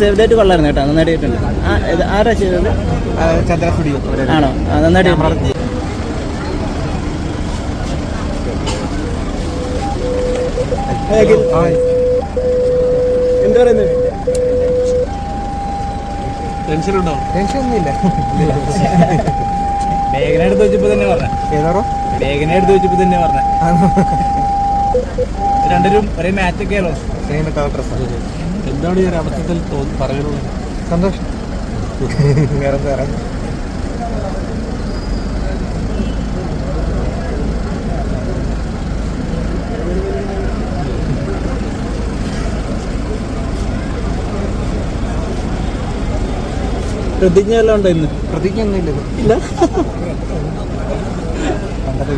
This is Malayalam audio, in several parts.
സേവ് ഡേറ്റ് കൊള്ളായിരുന്നു കേട്ടോ നന്നായിട്ട് ചെയ്തിട്ടുണ്ട് ആരാ ചെയ്തത്? ചന്ദ്ര സ്റ്റുഡിയോ ആണോ? നന്നായിട്ട്. എന്താ പറയുന്നത്? ടെൻഷൻ ഉണ്ടോ ടെൻഷൻ ഒന്നുമില്ല മേഘന എടുത്ത് വെച്ചപ്പോ തന്നെ പറഞ്ഞ. ഏതാറോ മേഘന എടുത്ത് വെച്ചപ്പോ തന്നെ പറഞ്ഞ. രണ്ടുപേരും ഒരേ മാച്ച് ഒക്കെ ആണോ സെയിം ഡ്രസ് എന്താണ് ഈ ഒരു അബദ്ധത്തിൽ പറയുന്നത് സന്തോഷം. വേറെ വേറെ പ്രതിജ്ഞ എല്ലാം ഉണ്ടോ ഇന്ന്? പ്രതിജ്ഞ ഒന്നും ഇല്ല. പണ്ടത്തെ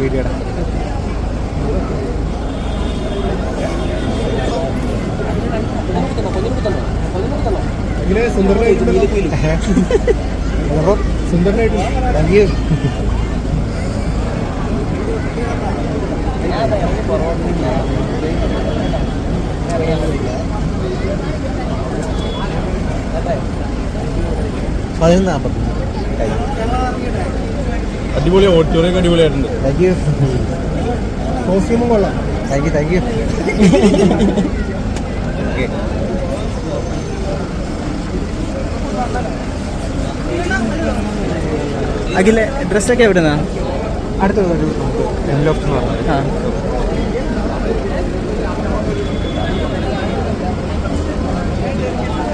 വീഡിയോയുടെ സുന്ദരനായിട്ട് താങ്ക് യു പതിനൊന്ന് നാൽപ്പത്തി അടിപൊളി ഓഡിറ്റോറിയം അടിപൊളിയായിട്ടുണ്ട്. താങ്ക് യു കോസ്റ്റ്യൂമും കൊള്ളാം. Thank you thank you okay അഖിലെ ഡ്രസ്സൊക്കെ അടുത്ത എംലോഫ്റ്റ് എന്ന് പറഞ്ഞത്. ആ.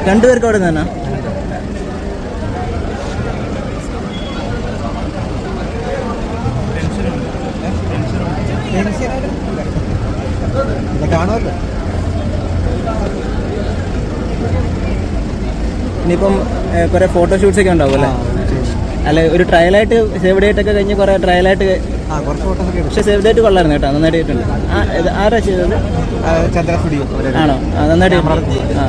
രണ്ടുപേർക്ക് അവിടെ നിന്നാ? കാണുമല്ലോ. ഇനിയിപ്പം കുറെ ഫോട്ടോഷൂട്ട്സ് ഒക്കെ ഉണ്ടാവും അല്ലേ അല്ല ഒരു ട്രയലായിട്ട് സേവ് ഡേറ്റ് ഒക്കെ കഴിഞ്ഞ് കുറെ ട്രയലായിട്ട് എടുത്തു. സേവ് ഡേറ്റ് കൊള്ളായിരുന്നു കേട്ടോ നന്നായിട്ട് ആരാ ചെയ്തത്? ചന്ദ്ര സ്റ്റുഡിയോ ആണോ? നന്നായിട്ട്. ആ.